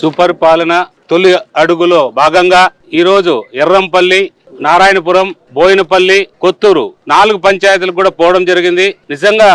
సుపరిపాలన తొలి అడుగులో భాగంగా ఈరోజు ఎర్రంపల్లి నారాయణపురం బోయినపల్లి కొత్తూరు నాలుగు పంచాయతీలకు కూడా పోవడం జరిగింది. నిజంగా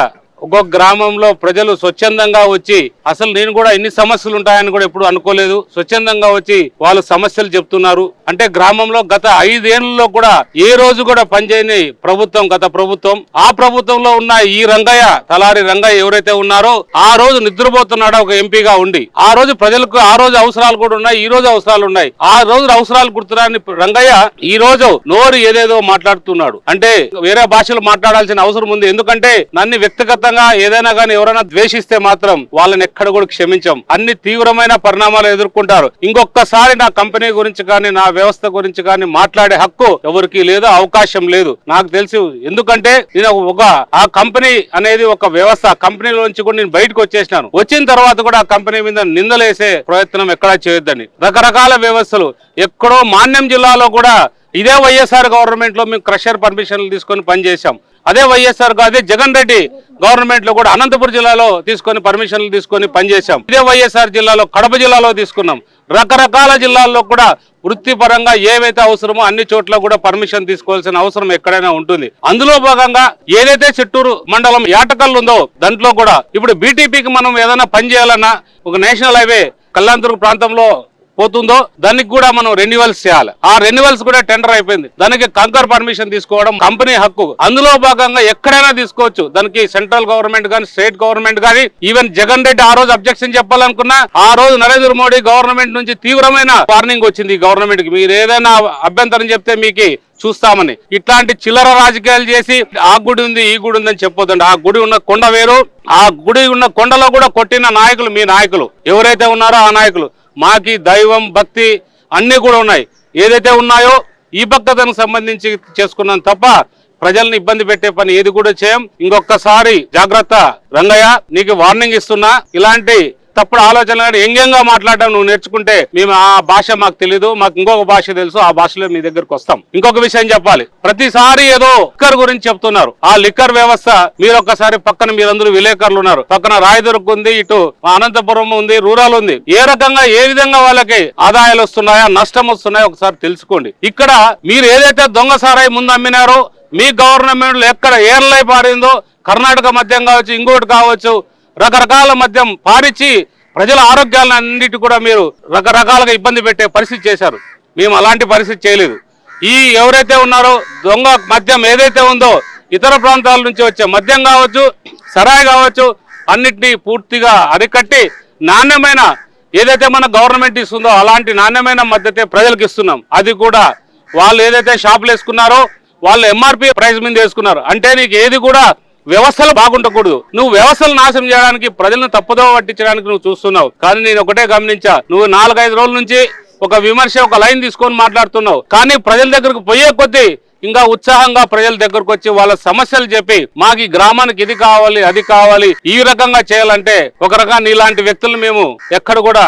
ఒక్కొక్క గ్రామంలో ప్రజలు స్వచ్ఛందంగా వచ్చి అసలు నేను కూడా ఎన్ని సమస్యలు ఉంటాయని కూడా ఎప్పుడు అనుకోలేదు. స్వచ్ఛందంగా వచ్చి వాళ్ళు సమస్యలు చెప్తున్నారు. అంటే గ్రామంలో గత ఐదేళ్ళలో కూడా ఏ రోజు కూడా పనిచేయని ప్రభుత్వం గత ప్రభుత్వం ఆ ప్రభుత్వంలో ఉన్న ఈ రంగయ్య తలారి రంగయ్య ఎవరైతే ఉన్నారో ఆ రోజు నిద్రపోతున్నాడో ఒక ఎంపీగా ఉండి. ఆ రోజు ప్రజలకు ఆ రోజు అవసరాలు కూడా ఉన్నాయి ఈ రోజు అవసరాలు ఉన్నాయి. ఆ రోజు అవసరాలు గుర్తురాని రంగయ్య ఈ రోజు నోరు ఏదేదో మాట్లాడుతున్నాడు. అంటే వేరే భాషలు మాట్లాడాల్సిన అవసరం ఉంది. ఎందుకంటే నన్ను వ్యక్తిగతంగా ఏదైనా కానీ ఎవరైనా ద్వేషిస్తే మాత్రం వాళ్ళని ఎక్కడ కూడా క్షమించం. అన్ని తీవ్రమైన పరిణామాలు ఎదుర్కొంటారు. ఇంకొకసారి నా కంపెనీ గురించి కానీ నా వ్యవస్థ గురించి కానీ మాట్లాడే హక్కు ఎవరికి లేదు అవకాశం లేదు. నాకు తెలిసి. ఎందుకంటే నేను ఒక ఆ కంపెనీ అనేది ఒక వ్యవస్థ. కంపెనీలో నుంచి కూడా నేను బయటకు వచ్చేసినాను. వచ్చిన తర్వాత కూడా ఆ కంపెనీ మీద నిందలేసే ప్రయత్నం ఎక్కడా చేయొద్దని రకరకాల వ్యవస్థలు. ఎక్కడో మాన్యం జిల్లాలో కూడా ఇదే వైఎస్ఆర్ గవర్నమెంట్లో మేము క్రషర్ పర్మిషన్లు తీసుకొని పనిచేశాం. అదే వైఎస్ఆర్ అదే జగన్ రెడ్డి గవర్నమెంట్లో కూడా అనంతపురం జిల్లాలో తీసుకొని పర్మిషన్లు తీసుకొని పనిచేశాం. ఇదే వైఎస్ఆర్ జిల్లాలో కడప జిల్లాలో తీసుకున్నాం. రకరకాల జిల్లాల్లో కూడా వృత్తిపరంగా ఏవైతే అవసరమో అన్ని చోట్ల కూడా పర్మిషన్ తీసుకోవాల్సిన అవసరం ఎక్కడైనా ఉంటుంది. అందులో భాగంగా ఏదైతే చిట్టూరు మండలం యాటకల్ ఉందో దాంట్లో కూడా ఇప్పుడు బీటీపీకి మనం ఏదైనా పని చేయాలన్నా ఒక నేషనల్ హైవే కళ్యాణదుర్గ ప్రాంతంలో పోతుందో దానికి కూడా మనం రెన్యువల్స్ చేయాలి. ఆ రెన్యువల్స్ కూడా టెండర్ అయిపోయింది. దానికి కంకర్ పర్మిషన్ తీసుకోవడం కంపెనీ హక్కు. అందులో భాగంగా ఎక్కడైనా తీసుకోవచ్చు. దానికి సెంట్రల్ గవర్నమెంట్ కానీ స్టేట్ గవర్నమెంట్ కానీ ఈవెన్ జగన్ రెడ్డి ఆ రోజు అబ్జెక్షన్ చెప్పాలనుకున్నా ఆ రోజు నరేంద్ర మోడీ గవర్నమెంట్ నుంచి తీవ్రమైన వార్నింగ్ వచ్చింది ఈ గవర్నమెంట్కి. మీరు ఏదైనా అభ్యంతరం చెప్తే మీకు చూస్తామని. ఇట్లాంటి చిల్లర రాజకీయాలు చేసి ఆ గుడి ఉంది ఈ గుడి ఉందని చెప్పొద్దండి. ఆ గుడి ఉన్న కొండ వేరు. ఆ గుడి ఉన్న కొండలో కూడా కొట్టిన నాయకులు మీ నాయకులు. ఎవరైతే ఉన్నారో ఆ నాయకులు. మాకి దైవం భక్తి అన్నీ కూడా ఉన్నాయి. ఏదైతే ఉన్నాయో ఈ భక్తతకు సంబంధించి చేసుకున్నాం తప్ప ప్రజల్ని ఇబ్బంది పెట్టే పని ఏది కూడా చేయం. ఇంకొకసారి జాగ్రత్త. రంగయ్య నీకు వార్నింగ్ ఇస్తున్నా. ఇలాంటి తప్పుడు ఆలోచనలు ఎంగంగా మాట్లాడడం నువ్వు నేర్చుకుంటే మేము ఆ భాష మాకు తెలియదు మాకు ఇంకొక భాష తెలుసు ఆ భాషలో మీ దగ్గరకు వస్తాం. ఇంకొక విషయం చెప్పాలి. ప్రతిసారి ఏదో లిక్కర్ గురించి చెప్తున్నారు. ఆ లిక్కర్ వ్యవస్థ మీరు ఒక్కసారి పక్కన మీరందరూ విలేకరులు ఉన్నారు. పక్కన రాయదుర్గ్ ఉంది ఇటు అనంతపురం ఉంది రూరల్ ఉంది. ఏ రకంగా ఏ విధంగా వాళ్ళకి ఆదాయాలు వస్తున్నాయా నష్టం వస్తున్నాయో ఒకసారి తెలుసుకోండి. ఇక్కడ మీరు ఏదైతే దొంగ సారాయి ముందు అమ్మినారో మీ గవర్నమెంట్ ఎక్కడ ఏర్లై పారిందో కర్ణాటక మద్యం కావచ్చు ఇంకోటి కావచ్చు రకరకాల మద్యం పారించి ప్రజల ఆరోగ్యాలను అన్నిటి కూడా మీరు రకరకాలుగా ఇబ్బంది పెట్టే పరిస్థితి చేశారు. మేము అలాంటి పరిస్థితి చేయలేదు. ఈ ఎవరైతే ఉన్నారో దొంగ మద్యం ఏదైతే ఉందో ఇతర ప్రాంతాల నుంచి వచ్చే మద్యం కావచ్చు సరాయి కావచ్చు అన్నిటినీ పూర్తిగా అరికట్టి నాణ్యమైన ఏదైతే మన గవర్నమెంట్ ఇస్తుందో అలాంటి నాణ్యమైన మద్దతే ప్రజలకు ఇస్తున్నాం. అది కూడా వాళ్ళు ఏదైతే షాపులు వేసుకున్నారో వాళ్ళు ఎంఆర్పి ప్రైస్ మీద వేసుకున్నారు. అంటే నీకు ఏది కూడా వ్యవస్థలు బాగుండకూడదు. నువ్వు వ్యవస్థలు నాశనం చేయడానికి ప్రజలను తప్పుదోవ పట్టించడానికి నువ్వు చూస్తున్నావు. కానీ నేను ఒకటే గమనించా. నువ్వు నాలుగైదు రోజుల నుంచి ఒక విమర్శ ఒక లైన్ తీసుకొని మాట్లాడుతున్నావు. కానీ ప్రజల దగ్గరకు పోయే కొద్దీ ఇంకా ఉత్సాహంగా ప్రజల దగ్గరకు వచ్చి వాళ్ళ సమస్యలు చెప్పి మాకు ఈ గ్రామానికి ఇది కావాలి అది కావాలి ఈ రకంగా చేయాలంటే ఒక రకంగా ఇలాంటి వ్యక్తులు మేము ఎక్కడ కూడా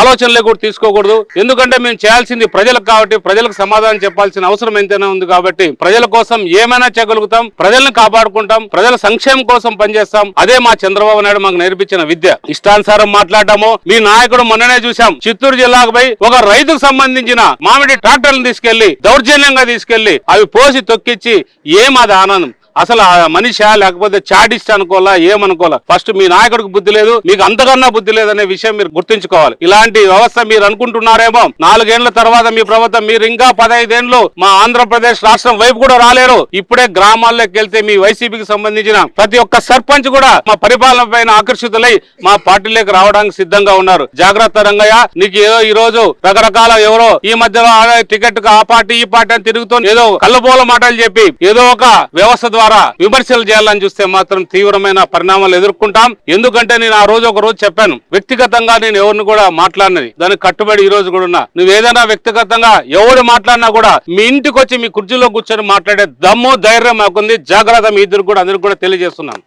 ఆలోచనలు ఆలోచనలే కూడా తీసుకోకూడదు. ఎందుకంటే మేము చేయాల్సింది ప్రజలకు కాబట్టి ప్రజలకు సమాధానం చెప్పాల్సిన అవసరం ఎంతైనా ఉంది కాబట్టి ప్రజల కోసం ఏమైనా చేయగలుగుతాం ప్రజలను కాపాడుకుంటాం ప్రజల సంక్షేమం కోసం పనిచేస్తాం. అదే మా చంద్రబాబు నాయుడు మాకు నేర్పించిన విద్య. ఇష్టానుసారం మాట్లాడటము మీ నాయకుడు మొన్ననే చూసాం చిత్తూరు జిల్లాకు పోయి ఒక రైతుకు సంబంధించిన మామిడి ట్రాక్టర్లను తీసుకెళ్ళి దౌర్జన్యంగా తీసుకెళ్ళి అవి పోసి తొక్కిచ్చి ఏమది ఆనందం? అసలు ఆ మనిషా లేకపోతే చాటిస్ట్ అనుకోవాలా ఏమనుకోవాలా? ఫస్ట్ మీ నాయకుడికి బుద్ధి లేదు మీకు అంతకన్నా బుద్ధి లేదనే విషయం మీరు గుర్తుంచుకోవాలి. ఇలాంటి వ్యవస్థ మీరు అనుకుంటున్నారేమో నాలుగేళ్ళ తర్వాత మీ ప్రభుత్వం మీరు ఇంకా పదహైదేళ్ళు మా ఆంధ్రప్రదేశ్ రాష్ట్రం వైపు కూడా రాలేరు. ఇప్పుడే గ్రామాల్లోకి వెళ్తే మీ వైసీపీకి సంబంధించిన ప్రతి ఒక్క సర్పంచ్ కూడా మా పరిపాలన పైన ఆకర్షితులై మా పార్టీలోకి రావడానికి సిద్ధంగా ఉన్నారు. జాగ్రత్త రంగయ్య నీకు ఏదో ఈ రోజు రకరకాల ఎవరో ఈ మధ్యలో టికెట్ ఆ పార్టీ ఈ పార్టీ అని తిరుగుతూ ఏదో కళ్ళబోల మాటలు చెప్పి ఏదో ఒక వ్యవస్థ ద్వారా విమర్శలు చేయాలని చూస్తే మాత్రం తీవ్రమైన పరిణామాలు ఎదుర్కొంటాం. ఎందుకంటే నేను ఆ రోజు ఒక రోజు చెప్పాను. వ్యక్తిగతంగా నేను ఎవరిని కూడా మాట్లాడినది దానికి కట్టుబడి ఈ రోజు కూడా ఉన్నా. నువ్వు ఏదైనా వ్యక్తిగతంగా ఎవరు మాట్లాడినా కూడా మీ ఇంటికి వచ్చి మీ కుర్చీలో కూర్చొని మాట్లాడే దమ్ము ధైర్యం మాకుంది. జాగ్రత్త మీ ఇద్దరు కూడా అందరికి కూడా తెలియజేస్తున్నాను.